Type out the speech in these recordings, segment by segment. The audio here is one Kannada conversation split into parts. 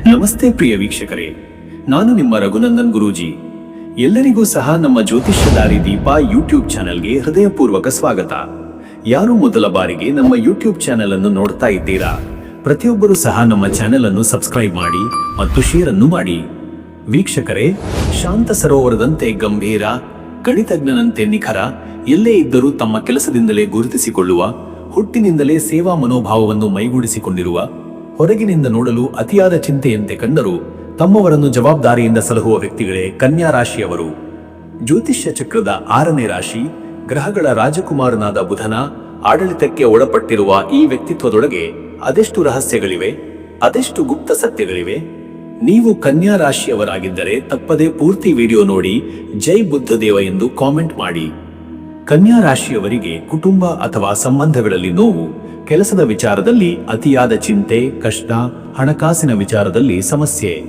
ನಮಸ್ತೆ ಪ್ರಿಯ ವೀಕ್ಷಕರೇ. ನಾನು ನಿಮ್ಮ ರಘುನಂದನ್ ಗುರೂಜಿ. ಎಲ್ಲರಿಗೂ ಸಹ ನಮ್ಮ ಜ್ಯೋತಿಷ್ಯ ದಾರಿ ದೀಪ ಯೂಟ್ಯೂಬ್ ಚಾನೆಲ್ಗೆ ಹೃದಯಪೂರ್ವಕ ಸ್ವಾಗತ. ಯಾರು ಮೊದಲ ಬಾರಿಗೆ ನಮ್ಮ ಯೂಟ್ಯೂಬ್ ಚಾನೆಲ್ ಅನ್ನು ನೋಡ್ತಾ ಇದ್ದೀರಾ? ಪ್ರತಿಯೊಬ್ಬರು ಸಹ ನಮ್ಮ ಚಾನೆಲ್ ಅನ್ನು ಸಬ್ಸ್ಕ್ರೈಬ್ ಮಾಡಿ ಮತ್ತು ಶೇರ್ ಅನ್ನು ಮಾಡಿ. ವೀಕ್ಷಕರೇ, ಶಾಂತ ಸರೋವರದಂತೆ ಗಂಭೀರ ಗಣಿತಜ್ಞನಂತೆ ನಿಖರ, ಎಲ್ಲೇ ಇದ್ದರೂ ತಮ್ಮ ಕೆಲಸದಿಂದಲೇ ಗುರುತಿಸಿಕೊಳ್ಳುವ, ಹುಟ್ಟಿನಿಂದಲೇ ಸೇವಾ ಮನೋಭಾವವನ್ನು ಮೈಗೂಡಿಸಿಕೊಂಡಿರುವ ಹೊರಗಿನಿಂದ ನೋಡಲು ಅತಿಯಾದ ಚಿಂತೆಯಂತೆ ಕಂಡರೂ ತಮ್ಮವರನ್ನು ಜವಾಬ್ದಾರಿಯಿಂದ ಸಲಹುವ ವ್ಯಕ್ತಿಗಳೇ ಕನ್ಯಾ ರಾಶಿಯವರು. ಜ್ಯೋತಿಷ್ಯ ಚಕ್ರದ ಆರನೇ ರಾಶಿ, ಗ್ರಹಗಳ ರಾಜಕುಮಾರನಾದ ಬುಧನ ಆಡಳಿತಕ್ಕೆ ಒಳಪಟ್ಟಿರುವ ಈ ವ್ಯಕ್ತಿತ್ವದೊಳಗೆ ಅದೆಷ್ಟು ರಹಸ್ಯಗಳಿವೆ, ಅದೆಷ್ಟು ಗುಪ್ತ ಸತ್ಯಗಳಿವೆ? ನೀವು ಕನ್ಯಾ ರಾಶಿಯವರಾಗಿದ್ದರೆ ತಪ್ಪದೇ ಪೂರ್ತಿ ವಿಡಿಯೋ ನೋಡಿ ಜೈ ಬುದ್ಧ ದೇವ ಎಂದು ಕಾಮೆಂಟ್ ಮಾಡಿ. ಕನ್ಯಾ ರಾಶಿಯವರಿಗೆ ಕುಟುಂಬ ಅಥವಾ ಸಂಬಂಧಗಳಲ್ಲಿ ನೋವು ಕೆಲಸದ ವಿಚಾರದಲ್ಲಿ ಅತಿಯಾದ ಚಿಂತೆ, ಕಷ್ಟ, ಹಣಕಾಸಿನ ವಿಚಾರದಲ್ಲಿ ಸಮಸ್ಯೆ.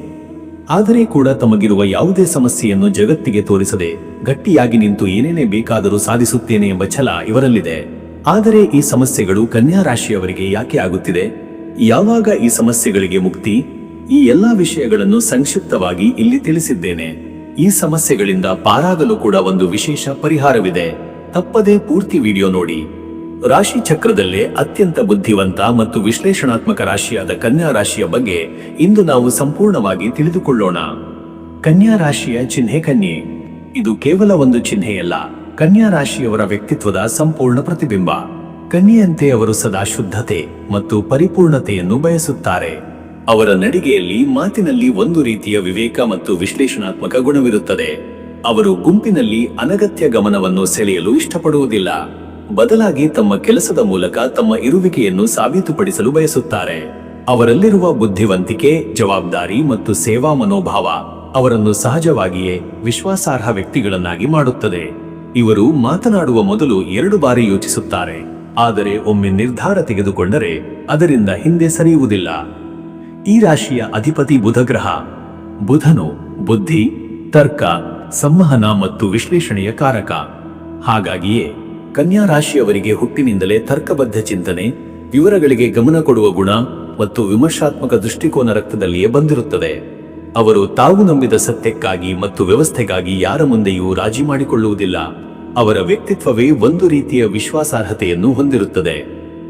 ಆದರೆ ಕೂಡ ತಮಗಿರುವ ಯಾವುದೇ ಸಮಸ್ಯೆಯನ್ನು ಜಗತ್ತಿಗೆ ತೋರಿಸದೆ ಗಟ್ಟಿಯಾಗಿ ನಿಂತು ಏನೇನೇ ಬೇಕಾದರೂ ಸಾಧಿಸುತ್ತೇನೆ ಎಂಬ ಛಲ ಇವರಲ್ಲಿದೆ. ಆದರೆ ಈ ಸಮಸ್ಯೆಗಳು ಕನ್ಯಾ ರಾಶಿಯವರಿಗೆ ಯಾಕೆ ಆಗುತ್ತಿದೆ? ಯಾವಾಗ ಈ ಸಮಸ್ಯೆಗಳಿಗೆ ಮುಕ್ತಿ? ಈ ಎಲ್ಲಾ ವಿಷಯಗಳನ್ನು ಸಂಕ್ಷಿಪ್ತವಾಗಿ ಇಲ್ಲಿ ತಿಳಿಸಿದ್ದೇನೆ. ಈ ಸಮಸ್ಯೆಗಳಿಂದ ಪಾರಾಗಲು ಕೂಡ ಒಂದು ವಿಶೇಷ ಪರಿಹಾರವಿದೆ. ತಪ್ಪದೇ ಪೂರ್ತಿ ವಿಡಿಯೋ ನೋಡಿ. ರಾಶಿ ಚಕ್ರದಲ್ಲೇ ಅತ್ಯಂತ ಬುದ್ಧಿವಂತ ಮತ್ತು ವಿಶ್ಲೇಷಣಾತ್ಮಕ ರಾಶಿಯಾದ ಕನ್ಯಾ ರಾಶಿಯ ಬಗ್ಗೆ ಇಂದು ನಾವು ಸಂಪೂರ್ಣವಾಗಿ ತಿಳಿದುಕೊಳ್ಳೋಣ. ಕನ್ಯಾ ರಾಶಿಯ ಚಿಹ್ನೆ ಕನ್ಯೆ. ಇದು ಕೇವಲ ಒಂದು ಚಿಹ್ನೆಯಲ್ಲ. ಕನ್ಯಾ ರಾಶಿಯವರ ವ್ಯಕ್ತಿತ್ವದ ಸಂಪೂರ್ಣ ಪ್ರತಿಬಿಂಬ. ಕನ್ಯೆಯಂತೆ ಅವರು ಸದಾ ಶುದ್ಧತೆ ಮತ್ತು ಪರಿಪೂರ್ಣತೆಯನ್ನು ಬಯಸುತ್ತಾರೆ. ಅವರ ನಡಿಗೆಯಲ್ಲಿ ಮಾತಿನಲ್ಲಿ ಒಂದು ರೀತಿಯ ವಿವೇಕ ಮತ್ತು ವಿಶ್ಲೇಷಣಾತ್ಮಕ ಗುಣವಿರುತ್ತದೆ. ಅವರು ಗುಂಪಿನಲ್ಲಿ ಅನಗತ್ಯ ಗಮನವನ್ನು ಸೆಳೆಯಲು ಇಷ್ಟಪಡುವುದಿಲ್ಲ. ಬದಲಾಗಿ ತಮ್ಮ ಕೆಲಸದ ಮೂಲಕ ತಮ್ಮ ಇರುವಿಕೆಯನ್ನು ಸಾಬೀತುಪಡಿಸಲು ಬಯಸುತ್ತಾರೆ. ಅವರಲ್ಲಿರುವ ಬುದ್ಧಿವಂತಿಕೆ, ಜವಾಬ್ದಾರಿ ಮತ್ತು ಸೇವಾ ಮನೋಭಾವ ಅವರನ್ನು ಸಹಜವಾಗಿಯೇ ವಿಶ್ವಾಸಾರ್ಹ ವ್ಯಕ್ತಿಗಳನ್ನಾಗಿ ಮಾಡುತ್ತದೆ. ಇವರು ಮಾತನಾಡುವ ಮೊದಲು ಎರಡು ಬಾರಿ ಯೋಚಿಸುತ್ತಾರೆ. ಆದರೆ ಒಮ್ಮೆ ನಿರ್ಧಾರ ತೆಗೆದುಕೊಂಡರೆ ಅದರಿಂದ ಹಿಂದೆ ಸರಿಯುವುದಿಲ್ಲ. ಈ ರಾಶಿಯ ಅಧಿಪತಿ ಬುಧಗ್ರಹ ಬುಧನು ಬುದ್ಧಿ, ತರ್ಕ, ಸಂವಹನ ಮತ್ತು ವಿಶ್ಲೇಷಣೆಯ ಕಾರಕ. ಹಾಗಾಗಿಯೇ ಕನ್ಯಾ ರಾಶಿಯವರಿಗೆ ಹುಟ್ಟಿನಿಂದಲೇ ತರ್ಕಬದ್ಧ ಚಿಂತನೆ, ವಿವರಗಳಿಗೆ ಗಮನ ಕೊಡುವ ಗುಣ ಮತ್ತು ವಿಮರ್ಶಾತ್ಮಕ ದೃಷ್ಟಿಕೋನ ರಕ್ತದಲ್ಲಿಯೇ ಬಂದಿರುತ್ತದೆ. ಅವರು ತಾವು ನಂಬಿದ ಸತ್ಯಕ್ಕಾಗಿ ಮತ್ತು ವ್ಯವಸ್ಥೆಗಾಗಿ ಯಾರ ಮುಂದೆಯೂ ರಾಜಿ ಮಾಡಿಕೊಳ್ಳುವುದಿಲ್ಲ. ಅವರ ವ್ಯಕ್ತಿತ್ವವೇ ಒಂದು ರೀತಿಯ ವಿಶ್ವಾಸಾರ್ಹತೆಯನ್ನು ಹೊಂದಿರುತ್ತದೆ.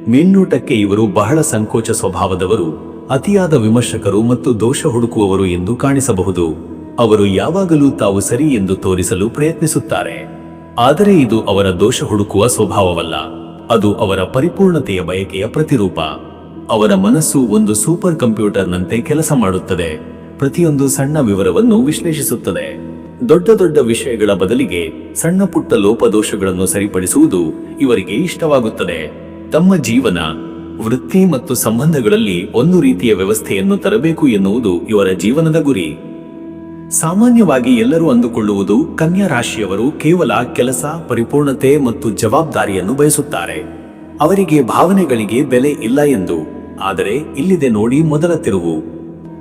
ಮೇಲ್ನೋಟಕ್ಕೆ ಇವರು ಬಹಳ ಸಂಕೋಚ ಸ್ವಭಾವದವರು, ಅತಿಯಾದ ವಿಮರ್ಶಕರು ಮತ್ತು ದೋಷ ಹುಡುಕುವವರು ಎಂದು ಕಾಣಿಸಬಹುದು. ಅವರು ಯಾವಾಗಲೂ ತಾವು ಸರಿ ಎಂದು ತೋರಿಸಲು ಪ್ರಯತ್ನಿಸುತ್ತಾರೆ. ಆದರೆ ಇದು ಅವರ ದೋಷ ಹುಡುಕುವ ಸ್ವಭಾವವಲ್ಲ. ಅದು ಅವರ ಪರಿಪೂರ್ಣತೆಯ ಬಯಕೆಯ ಪ್ರತಿರೂಪ. ಅವರ ಮನಸ್ಸು ಒಂದು ಸೂಪರ್ ಕಂಪ್ಯೂಟರ್ನಂತೆ ಕೆಲಸ ಮಾಡುತ್ತದೆ. ಪ್ರತಿಯೊಂದು ಸಣ್ಣ ವಿವರವನ್ನು ವಿಶ್ಲೇಷಿಸುತ್ತದೆ. ದೊಡ್ಡ ದೊಡ್ಡ ವಿಷಯಗಳ ಬದಲಿಗೆ ಸಣ್ಣ ಪುಟ್ಟ ಲೋಪದೋಷಗಳನ್ನು ಸರಿಪಡಿಸುವುದು ಇವರಿಗೆ ಇಷ್ಟವಾಗುತ್ತದೆ. ತಮ್ಮ ಜೀವನ, ವೃತ್ತಿ ಮತ್ತು ಸಂಬಂಧಗಳಲ್ಲಿ ಒಂದು ರೀತಿಯ ವ್ಯವಸ್ಥೆಯನ್ನು ತರಬೇಕು ಎನ್ನುವುದು ಇವರ ಜೀವನದ ಗುರಿ. ಸಾಮಾನ್ಯವಾಗಿ ಎಲ್ಲರೂ ಅಂದುಕೊಳ್ಳುವುದು ಕನ್ಯಾ ರಾಶಿಯವರು ಕೇವಲ ಕೆಲಸ, ಪರಿಪೂರ್ಣತೆ ಮತ್ತು ಜವಾಬ್ದಾರಿಯನ್ನು ಬಯಸುತ್ತಾರೆ. ಅವರಿಗೆ ಭಾವನೆಗಳಿಗೆ ಬೆಲೆ ಇಲ್ಲ ಎಂದು. ಆದರೆ ಇಲ್ಲಿದೆ ನೋಡಿ ಮೊದಲ ತಿರುವು.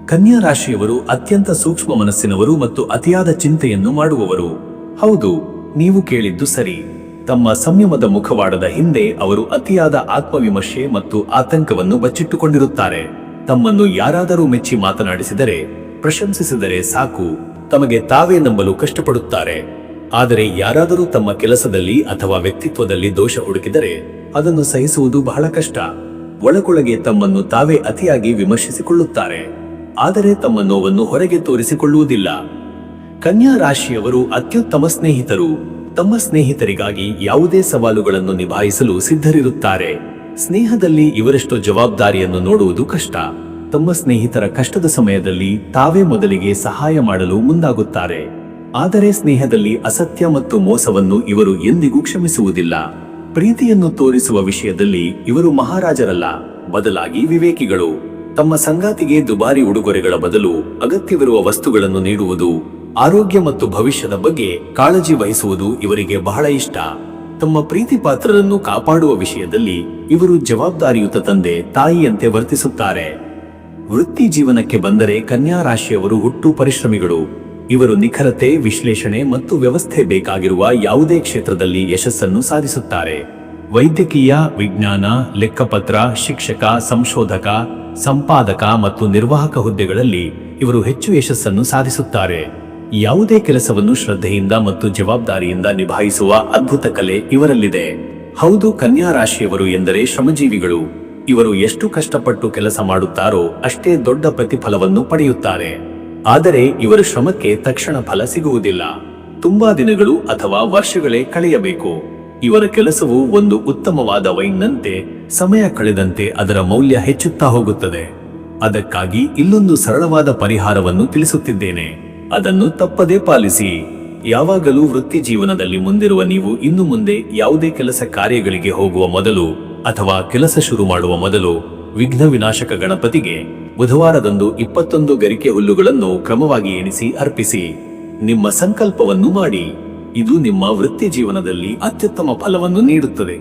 ಕನ್ಯಾ ರಾಶಿಯವರು ಅತ್ಯಂತ ಸೂಕ್ಷ್ಮ ಮನಸ್ಸಿನವರು ಮತ್ತು ಅತಿಯಾದ ಚಿಂತೆಯನ್ನು ಮಾಡುವವರು. ಹೌದು, ನೀವು ಕೇಳಿದ್ದು ಸರಿ. ತಮ್ಮ ಸಂಯಮದ ಮುಖವಾಡದ ಹಿಂದೆ ಅವರು ಅತಿಯಾದ ಆತ್ಮವಿಮರ್ಶೆ ಮತ್ತು ಆತಂಕವನ್ನು ಬಚ್ಚಿಟ್ಟುಕೊಂಡಿರುತ್ತಾರೆ. ತಮ್ಮನ್ನು ಯಾರಾದರೂ ಮೆಚ್ಚಿ ಮಾತನಾಡಿಸಿದರೆ ಪ್ರಶಂಸಿಸಿದರೆ ಸಾಕು, ತಮಗೆ ತಾವೇ ನಂಬಲು ಕಷ್ಟಪಡುತ್ತಾರೆ. ಆದರೆ ಯಾರಾದರೂ ತಮ್ಮ ಕೆಲಸದಲ್ಲಿ ಅಥವಾ ವ್ಯಕ್ತಿತ್ವದಲ್ಲಿ ದೋಷ ಹುಡುಕಿದರೆ ಅದನ್ನು ಸಹಿಸುವುದು ಬಹಳ ಕಷ್ಟ. ಒಳಗೊಳಗೆ ತಮ್ಮನ್ನು ತಾವೇ ಅತಿಯಾಗಿ ವಿಮರ್ಶಿಸಿಕೊಳ್ಳುತ್ತಾರೆ. ಆದರೆ ತಮ್ಮ ನೋವನ್ನು ಹೊರಗೆ ತೋರಿಸಿಕೊಳ್ಳುವುದಿಲ್ಲ. ಕನ್ಯಾ ರಾಶಿಯವರು ಅತ್ಯುತ್ತಮ ಸ್ನೇಹಿತರು. ತಮ್ಮ ಸ್ನೇಹಿತರಿಗಾಗಿ ಯಾವುದೇ ಸವಾಲುಗಳನ್ನು ನಿಭಾಯಿಸಲು ಸಿದ್ಧರಿರುತ್ತಾರೆ. ಸ್ನೇಹದಲ್ಲಿ ಇವರಷ್ಟು ಜವಾಬ್ದಾರಿಯನ್ನು ನೋಡುವುದು ಕಷ್ಟ. ತಮ್ಮ ಸ್ನೇಹಿತರ ಕಷ್ಟದ ಸಮಯದಲ್ಲಿ ತಾವೇ ಮೊದಲಿಗೆ ಸಹಾಯ ಮಾಡಲು ಮುಂದಾಗುತ್ತಾರೆ. ಆದರೆ ಸ್ನೇಹದಲ್ಲಿ ಅಸತ್ಯ ಮತ್ತು ಮೋಸವನ್ನು ಇವರು ಎಂದಿಗೂ ಕ್ಷಮಿಸುವುದಿಲ್ಲ. ಪ್ರೀತಿಯನ್ನು ತೋರಿಸುವ ವಿಷಯದಲ್ಲಿ ಇವರು ಮಹಾರಾಜರಲ್ಲ, ಬದಲಾಗಿ ವಿವೇಕಿಗಳು. ತಮ್ಮ ಸಂಗಾತಿಗೆ ದುಬಾರಿ ಉಡುಗೊರೆಗಳ ಬದಲು ಅಗತ್ಯವಿರುವ ವಸ್ತುಗಳನ್ನು ನೀಡುವುದು, ಆರೋಗ್ಯ ಮತ್ತು ಭವಿಷ್ಯದ ಬಗ್ಗೆ ಕಾಳಜಿ ವಹಿಸುವುದು ಇವರಿಗೆ ಬಹಳ ಇಷ್ಟ. ತಮ್ಮ ಪ್ರೀತಿ ಪಾತ್ರರನ್ನು ಕಾಪಾಡುವ ವಿಷಯದಲ್ಲಿ ಇವರು ಜವಾಬ್ದಾರಿಯುತ ತಂದೆ ತಾಯಿಯಂತೆ ವರ್ತಿಸುತ್ತಾರೆ. ವೃತ್ತಿ ಜೀವನಕ್ಕೆ ಬಂದರೆ ಕನ್ಯಾ ರಾಶಿಯವರು ಹುಟ್ಟು ಪರಿಶ್ರಮಿಗಳು. ಇವರು ನಿಖರತೆ, ವಿಶ್ಲೇಷಣೆ ಮತ್ತು ವ್ಯವಸ್ಥೆ ಬೇಕಾಗಿರುವ ಯಾವುದೇ ಕ್ಷೇತ್ರದಲ್ಲಿ ಯಶಸ್ಸನ್ನು ಸಾಧಿಸುತ್ತಾರೆ. ವೈದ್ಯಕೀಯ, ವಿಜ್ಞಾನ, ಲೆಕ್ಕಪತ್ರ, ಶಿಕ್ಷಕ, ಸಂಶೋಧಕ, ಸಂಪಾದಕ ಮತ್ತು ನಿರ್ವಾಹಕ ಹುದ್ದೆಗಳಲ್ಲಿ ಇವರು ಹೆಚ್ಚು ಯಶಸ್ಸನ್ನು ಸಾಧಿಸುತ್ತಾರೆ. ಯಾವುದೇ ಕೆಲಸವನ್ನು ಶ್ರದ್ಧೆಯಿಂದ ಮತ್ತು ಜವಾಬ್ದಾರಿಯಿಂದ ನಿಭಾಯಿಸುವ ಅದ್ಭುತ ಕಲೆ ಇವರಲ್ಲಿದೆ. ಹೌದು ಕನ್ಯಾ ರಾಶಿಯವರು ಎಂದರೆ ಶ್ರಮಜೀವಿಗಳು. ಇವರು ಎಷ್ಟು ಕಷ್ಟಪಟ್ಟು ಕೆಲಸ ಮಾಡುತ್ತಾರೋ ಅಷ್ಟೇ ದೊಡ್ಡ ಪ್ರತಿಫಲವನ್ನು ಪಡೆಯುತ್ತಾರೆ. ಆದರೆ ಇವರ ಶ್ರಮಕ್ಕೆ ತಕ್ಷಣ ಫಲ ಸಿಗುವುದಿಲ್ಲ. ತುಂಬಾ ದಿನಗಳು ಅಥವಾ ವರ್ಷಗಳೇ ಕಳೆಯಬೇಕು. ಇವರ ಕೆಲಸವು ಒಂದು ಉತ್ತಮವಾದ ವೈನ್ನಂತೆ, ಸಮಯ ಕಳೆದಂತೆ ಅದರ ಮೌಲ್ಯ ಹೆಚ್ಚುತ್ತಾ ಹೋಗುತ್ತದೆ. ಅದಕ್ಕಾಗಿ ಇಲ್ಲೊಂದು ಸರಳವಾದ ಪರಿಹಾರವನ್ನು ತಿಳಿಸುತ್ತಿದ್ದೇನೆ. ಅದನ್ನು ತಪ್ಪದೇ ಪಾಲಿಸಿ. ಯಾವಾಗಲೂ ವೃತ್ತಿ ಜೀವನದಲ್ಲಿ ಮುಂದಿರುವ ನೀವು ಇನ್ನು ಮುಂದೆ ಯಾವುದೇ ಕೆಲಸ ಕಾರ್ಯಗಳಿಗೆ ಹೋಗುವ ಮೊದಲು ಅಥವಾ ಕೆಲಸ ಶುರು ಮಾಡುವ ಮೊದಲು ವಿಘ್ನ ವಿನಾಶಕ ಗಣಪತಿಗೆ ಬುಧವಾರದಂದು ಇಪ್ಪತ್ತೊಂದು ಗರಿಕೆ ಹುಲ್ಲುಗಳನ್ನು ಕ್ರಮವಾಗಿ ಎಣಿಸಿ ಅರ್ಪಿಸಿ. ನಿಮ್ಮ ಸಂಕಲ್ಪವನ್ನು ಮಾಡಿ. ಇದು ನಿಮ್ಮ ವೃತ್ತಿ ಜೀವನದಲ್ಲಿ ಅತ್ಯುತ್ತಮ ಫಲವನ್ನು ನೀಡುತ್ತದೆ.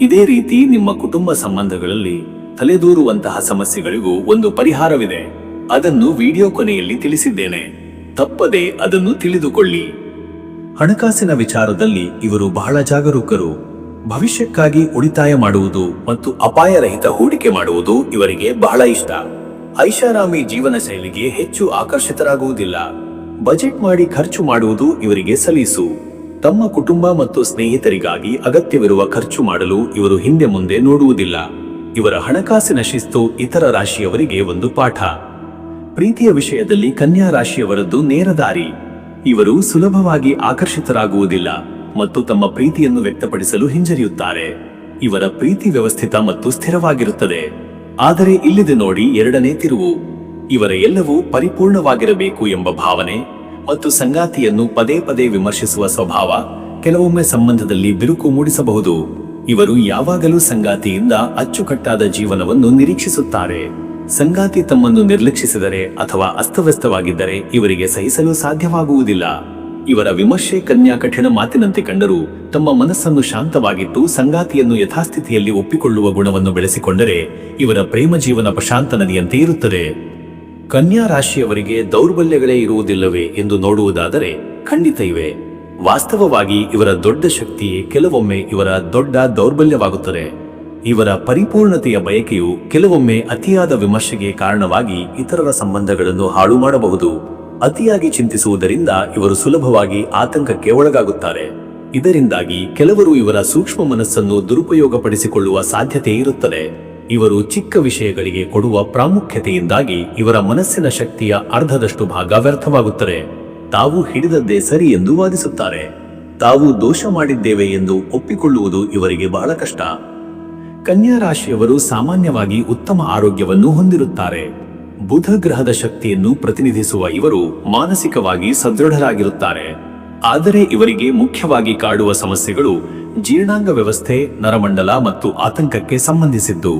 ಇದೇ ರೀತಿ ನಿಮ್ಮ ಕುಟುಂಬ ಸಂಬಂಧಗಳಲ್ಲಿ ತಲೆದೂರುವಂತಹ ಸಮಸ್ಯೆಗಳಿಗೂ ಒಂದು ಪರಿಹಾರವಿದೆ. ಅದನ್ನು ವಿಡಿಯೋ ಕೊನೆಯಲ್ಲಿ ತಿಳಿಸಿದ್ದೇನೆ. ತಪ್ಪದೆ ಅದನ್ನು ತಿಳಿದುಕೊಳ್ಳಿ. ಹಣಕಾಸಿನ ವಿಚಾರದಲ್ಲಿ ಇವರು ಬಹಳ ಜಾಗರೂಕರು. ಭವಿಷ್ಯಕ್ಕಾಗಿ ಉಳಿತಾಯ ಮಾಡುವುದು ಮತ್ತು ಅಪಾಯರಹಿತ ಹೂಡಿಕೆ ಮಾಡುವುದು ಇವರಿಗೆ ಬಹಳ ಇಷ್ಟ. ಐಷಾರಾಮಿ ಜೀವನ ಶೈಲಿಗೆ ಹೆಚ್ಚು ಆಕರ್ಷಿತರಾಗುವುದಿಲ್ಲ. ಬಜೆಟ್ ಮಾಡಿ ಖರ್ಚು ಮಾಡುವುದು ಇವರಿಗೆ ಸಲೀಸು. ತಮ್ಮ ಕುಟುಂಬ ಮತ್ತು ಸ್ನೇಹಿತರಿಗಾಗಿ ಅಗತ್ಯವಿರುವ ಖರ್ಚು ಮಾಡಲು ಇವರು ಹಿಂದೆ ಮುಂದೆ ನೋಡುವುದಿಲ್ಲ. ಇವರ ಹಣಕಾಸಿನ ಶಿಸ್ತು ಇತರ ರಾಶಿಯವರಿಗೆ ಒಂದು ಪಾಠ. ಪ್ರೀತಿಯ ವಿಷಯದಲ್ಲಿ ಕನ್ಯಾ ರಾಶಿಯವರದ್ದು ನೇರ ದಾರಿ. ಇವರು ಸುಲಭವಾಗಿ ಆಕರ್ಷಿತರಾಗುವುದಿಲ್ಲ. ಮತ್ತು ತಮ್ಮ ಪ್ರೀತಿಯನ್ನು ವ್ಯಕ್ತಪಡಿಸಲು ಹಿಂಜರಿಯುತ್ತಾರೆ. ಇವರ ಪ್ರೀತಿ ವ್ಯವಸ್ಥಿತ ಮತ್ತು ಸ್ಥಿರವಾಗಿರುತ್ತದೆ. ಆದರೆ ಇಲ್ಲಿದೆ ನೋಡಿ ಎರಡನೇ ತಿರುವು. ಇವರ ಎಲ್ಲವೂ ಪರಿಪೂರ್ಣವಾಗಿರಬೇಕು ಎಂಬ ಭಾವನೆ ಮತ್ತು ಸಂಗಾತಿಯನ್ನು ಪದೇ ಪದೇ ವಿಮರ್ಶಿಸುವ ಸ್ವಭಾವ ಕೆಲವೊಮ್ಮೆ ಸಂಬಂಧದಲ್ಲಿ ಬಿರುಕು ಮೂಡಿಸಬಹುದು. ಇವರು ಯಾವಾಗಲೂ ಸಂಗಾತಿಯಿಂದ ಅಚ್ಚುಕಟ್ಟಾದ ಜೀವನವನ್ನು ನಿರೀಕ್ಷಿಸುತ್ತಾರೆ. ಸಂಗಾತಿ ತಮ್ಮನ್ನು ನಿರ್ಲಕ್ಷಿಸಿದರೆ ಅಥವಾ ಅಸ್ತವ್ಯಸ್ತವಾಗಿದ್ದರೆ ಇವರಿಗೆ ಸಹಿಸಲು ಸಾಧ್ಯವಾಗುವುದಿಲ್ಲ. ಇವರ ವಿಮರ್ಶೆ ಕನ್ಯಾ ಕಠಿಣ ಮಾತಿನಂತೆ ಕಂಡರೂ ತಮ್ಮ ಮನಸ್ಸನ್ನು ಶಾಂತವಾಗಿಟ್ಟು ಸಂಗಾತಿಯನ್ನು ಯಥಾಸ್ಥಿತಿಯಲ್ಲಿ ಒಪ್ಪಿಕೊಳ್ಳುವ ಗುಣವನ್ನು ಬೆಳೆಸಿಕೊಂಡರೆ ಇವರ ಪ್ರೇಮ ಜೀವನ ಪ್ರಶಾಂತ ನದಿಯಂತೆ ಇರುತ್ತದೆ. ಕನ್ಯಾ ರಾಶಿಯವರಿಗೆ ದೌರ್ಬಲ್ಯಗಳೇ ಇರುವುದಿಲ್ಲವೇ ಎಂದು ನೋಡುವುದಾದರೆ ಖಂಡಿತ ಇವೆ. ವಾಸ್ತವವಾಗಿ ಇವರ ದೊಡ್ಡ ಶಕ್ತಿಯೇ ಕೆಲವೊಮ್ಮೆ ಇವರ ದೊಡ್ಡ ದೌರ್ಬಲ್ಯವಾಗುತ್ತದೆ. ಇವರ ಪರಿಪೂರ್ಣತೆಯ ಬಯಕೆಯು ಕೆಲವೊಮ್ಮೆ ಅತಿಯಾದ ವಿಮರ್ಶೆಗೆ ಕಾರಣವಾಗಿ ಇತರರ ಸಂಬಂಧಗಳನ್ನು ಹಾಳು ಮಾಡಬಹುದು. ಅತಿಯಾಗಿ ಚಿಂತಿಸುವುದರಿಂದ ಇವರು ಸುಲಭವಾಗಿ ಆತಂಕಕ್ಕೆ ಒಳಗಾಗುತ್ತಾರೆ. ಇದರಿಂದಾಗಿ ಕೆಲವರು ಇವರ ಸೂಕ್ಷ್ಮ ಮನಸ್ಸನ್ನು ದುರುಪಯೋಗಪಡಿಸಿಕೊಳ್ಳುವ ಸಾಧ್ಯತೆ ಇರುತ್ತದೆ. ಇವರು ಚಿಕ್ಕ ವಿಷಯಗಳಿಗೆ ಕೊಡುವ ಪ್ರಾಮುಖ್ಯತೆಯಿಂದಾಗಿ ಇವರ ಮನಸ್ಸಿನ ಶಕ್ತಿಯ ಅರ್ಧದಷ್ಟು ಭಾಗ ವ್ಯರ್ಥವಾಗುತ್ತದೆ. ತಾವು ಹಿಡಿದದ್ದೇ ಸರಿ ಎಂದು ವಾದಿಸುತ್ತಾರೆ. ತಾವು ದೋಷ ಮಾಡಿದ್ದೇವೆ ಎಂದು ಒಪ್ಪಿಕೊಳ್ಳುವುದು ಇವರಿಗೆ ಬಹಳ ಕಷ್ಟ. ಕನ್ಯಾ ರಾಶಿಯವರು ಸಾಮಾನ್ಯವಾಗಿ ಉತ್ತಮ ಆರೋಗ್ಯವನ್ನು ಹೊಂದಿರುತ್ತಾರೆ. ಬುಧ ಗ್ರಹದ ಶಕ್ತಿಯನ್ನು ಪ್ರತಿನಿಧಿಸುವ ಇವರು ಮಾನಸಿಕವಾಗಿ ಸದೃಢರಾಗಿರುತ್ತಾರೆ. ಆದರೆ ಇವರಿಗೆ ಮುಖ್ಯವಾಗಿ ಕಾಡುವ ಸಮಸ್ಯೆಗಳು ಜೀರ್ಣಾಂಗ ವ್ಯವಸ್ಥೆ, ನರಮಂಡಲ ಮತ್ತು ಆತಂಕಕ್ಕೆ ಸಂಬಂಧಿಸಿದ್ದು.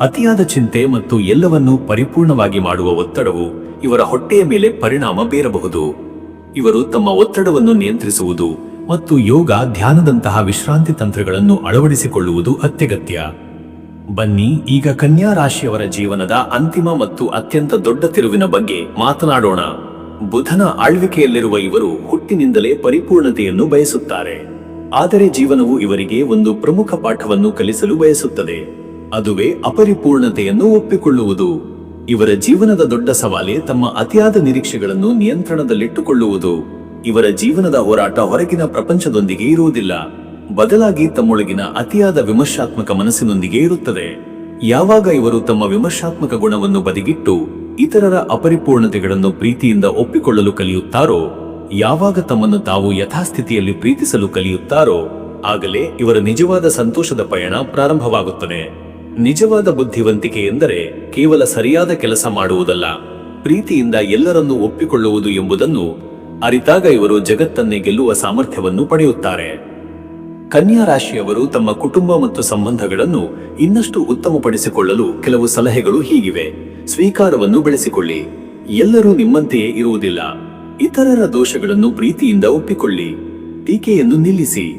ಅತಿಯಾದ ಚಿಂತೆ ಮತ್ತು ಎಲ್ಲವನ್ನೂ ಪರಿಪೂರ್ಣವಾಗಿ ಮಾಡುವ ಒತ್ತಡವು ಇವರ ಹೊಟ್ಟೆಯ ಮೇಲೆ ಪರಿಣಾಮ ಬೀರಬಹುದು. ಇವರು ತಮ್ಮ ಒತ್ತಡವನ್ನು ನಿಯಂತ್ರಿಸುವುದು ಮತ್ತು ಯೋಗ, ಧ್ಯಾನದಂತಹ ವಿಶ್ರಾಂತಿ ತಂತ್ರಗಳನ್ನು ಅಳವಡಿಸಿಕೊಳ್ಳುವುದು ಅತ್ಯಗತ್ಯ. ಬನ್ನಿ, ಈಗ ಕನ್ಯಾ ರಾಶಿಯವರ ಜೀವನದ ಅಂತಿಮ ಮತ್ತು ಅತ್ಯಂತ ದೊಡ್ಡ ತಿರುವಿನ ಬಗ್ಗೆ ಮಾತನಾಡೋಣ. ಬುಧನ ಆಳ್ವಿಕೆಯಲ್ಲಿರುವ ಇವರು ಹುಟ್ಟಿನಿಂದಲೇ ಪರಿಪೂರ್ಣತೆಯನ್ನು ಬಯಸುತ್ತಾರೆ. ಆದರೆ ಜೀವನವು ಇವರಿಗೆ ಒಂದು ಪ್ರಮುಖ ಪಾಠವನ್ನು ಕಲಿಸಲು ಬಯಸುತ್ತದೆ. ಅದುವೇ ಅಪರಿಪೂರ್ಣತೆಯನ್ನು ಒಪ್ಪಿಕೊಳ್ಳುವುದು. ಇವರ ಜೀವನದ ದೊಡ್ಡ ಸವಾಲೆ ತಮ್ಮ ಅತಿಯಾದ ನಿರೀಕ್ಷೆಗಳನ್ನು ನಿಯಂತ್ರಣದಲ್ಲಿಟ್ಟುಕೊಳ್ಳುವುದು. ಇವರ ಜೀವನದ ಹೋರಾಟ ಹೊರಗಿನ ಪ್ರಪಂಚದೊಂದಿಗೆ ಇರುವುದಿಲ್ಲ. ಬದಲಾಗಿ ತಮ್ಮೊಳಗಿನ ಅತಿಯಾದ ವಿಮರ್ಶಾತ್ಮಕ ಮನಸ್ಸಿನೊಂದಿಗೆ ಇರುತ್ತದೆ. ಯಾವಾಗ ಇವರು ತಮ್ಮ ವಿಮರ್ಶಾತ್ಮಕ ಗುಣವನ್ನು ಬದಿಗಿಟ್ಟು ಇತರರ ಅಪರಿಪೂರ್ಣತೆಗಳನ್ನು ಪ್ರೀತಿಯಿಂದ ಒಪ್ಪಿಕೊಳ್ಳಲು ಕಲಿಯುತ್ತಾರೋ, ಯಾವಾಗ ತಮ್ಮನ್ನು ತಾವು ಯಥಾಸ್ಥಿತಿಯಲ್ಲಿ ಪ್ರೀತಿಸಲು ಕಲಿಯುತ್ತಾರೋ, ಆಗಲೇ ಇವರ ನಿಜವಾದ ಸಂತೋಷದ ಪಯಣ ಪ್ರಾರಂಭವಾಗುತ್ತದೆ. ನಿಜವಾದ ಬುದ್ಧಿವಂತಿಕೆ ಎಂದರೆ ಕೇವಲ ಸರಿಯಾದ ಕೆಲಸ ಮಾಡುವುದಲ್ಲ, ಪ್ರೀತಿಯಿಂದ ಎಲ್ಲರನ್ನೂ ಒಪ್ಪಿಕೊಳ್ಳುವುದು ಎಂಬುದನ್ನು ಅರಿತಾಗ ಇವರು ಜಗತ್ತನ್ನೇ ಗೆಲ್ಲುವ ಸಾಮರ್ಥ್ಯವನ್ನು ಪಡೆಯುತ್ತಾರೆ. ಕನ್ಯಾ ರಾಶಿಯವರು ತಮ್ಮ ಕುಟುಂಬ ಮತ್ತು ಸಂಬಂಧಗಳನ್ನು ಇನ್ನಷ್ಟು ಉತ್ತಮಪಡಿಸಿಕೊಳ್ಳಲು ಕೆಲವು ಸಲಹೆಗಳು ಹೀಗಿವೆ. ಸ್ವೀಕಾರವನ್ನು ಬೆಳೆಸಿಕೊಳ್ಳಿ. ಎಲ್ಲರೂ ನಿಮ್ಮಂತೆಯೇ ಇರುವುದಿಲ್ಲ. ಇತರರ ದೋಷಗಳನ್ನು ಪ್ರೀತಿಯಿಂದ ಒಪ್ಪಿಕೊಳ್ಳಿ. ಟೀಕೆಯನ್ನು ನಿಲ್ಲಿಸಿ.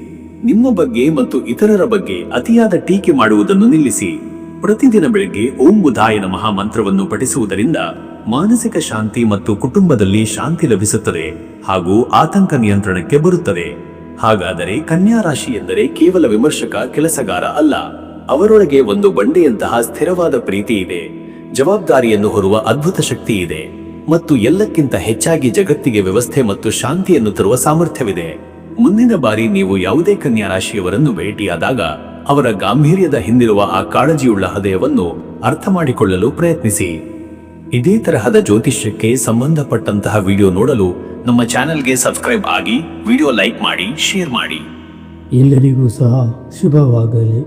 ನಿಮ್ಮ ಬಗ್ಗೆ ಮತ್ತು ಇತರರ ಬಗ್ಗೆ ಅತಿಯಾದ ಟೀಕೆ ಮಾಡುವುದನ್ನು ನಿಲ್ಲಿಸಿ. ಪ್ರತಿದಿನ ಬೆಳಗ್ಗೆ ಓಂ ಬುಧಾಯ ನಮಃ ಮಂತ್ರವನ್ನು ಪಠಿಸುವುದರಿಂದ ಮಾನಸಿಕ ಶಾಂತಿ ಮತ್ತು ಕುಟುಂಬದಲ್ಲಿ ಶಾಂತಿ ಲಭಿಸುತ್ತದೆ ಹಾಗೂ ಆತಂಕ ನಿಯಂತ್ರಣಕ್ಕೆ ಬರುತ್ತದೆ. ಹಾಗಾದರೆ ಕನ್ಯಾ ರಾಶಿ ಎಂದರೆ ಕೇವಲ ವಿಮರ್ಶಕ, ಕೆಲಸಗಾರ ಅಲ್ಲ. ಅವರೊಳಗೆ ಒಂದು ಬಂಡೆಯಂತಹ ಸ್ಥಿರವಾದ ಪ್ರೀತಿ ಇದೆ. ಜವಾಬ್ದಾರಿಯನ್ನು ಹೊರುವ ಅದ್ಭುತ ಶಕ್ತಿ ಇದೆ. ಮತ್ತು ಎಲ್ಲಕ್ಕಿಂತ ಹೆಚ್ಚಾಗಿ ಜಗತ್ತಿಗೆ ವ್ಯವಸ್ಥೆ ಮತ್ತು ಶಾಂತಿಯನ್ನು ತರುವ ಸಾಮರ್ಥ್ಯವಿದೆ. ಮುಂದಿನ ಬಾರಿ ನೀವು ಯಾವುದೇ ಕನ್ಯಾ ರಾಶಿಯವರನ್ನು ಭೇಟಿಯಾದಾಗ, ಅವರ ಗಾಂಭೀರ್ಯದ ಹಿಂದಿರುವ ಆ ಕಾಳಜಿಯುಳ್ಳ ಹೃದಯವನ್ನು ಅರ್ಥ ಮಾಡಿಕೊಳ್ಳಲು ಪ್ರಯತ್ನಿಸಿ. ಇದೇ ತರಹದ ಜ್ಯೋತಿಷ್ಯಕ್ಕೆ ಸಂಬಂಧಪಟ್ಟಂತಹ ವಿಡಿಯೋ ನೋಡಲು ನಮ್ಮ ಚಾನೆಲ್ಗೆ ಸಬ್ಸ್ಕ್ರೈಬ್ ಆಗಿ ವಿಡಿಯೋ ಲೈಕ್ ಮಾಡಿ ಶೇರ್ ಮಾಡಿ. ಎಲ್ಲರಿಗೂ ಸಹ ಶುಭವಾಗಲಿ.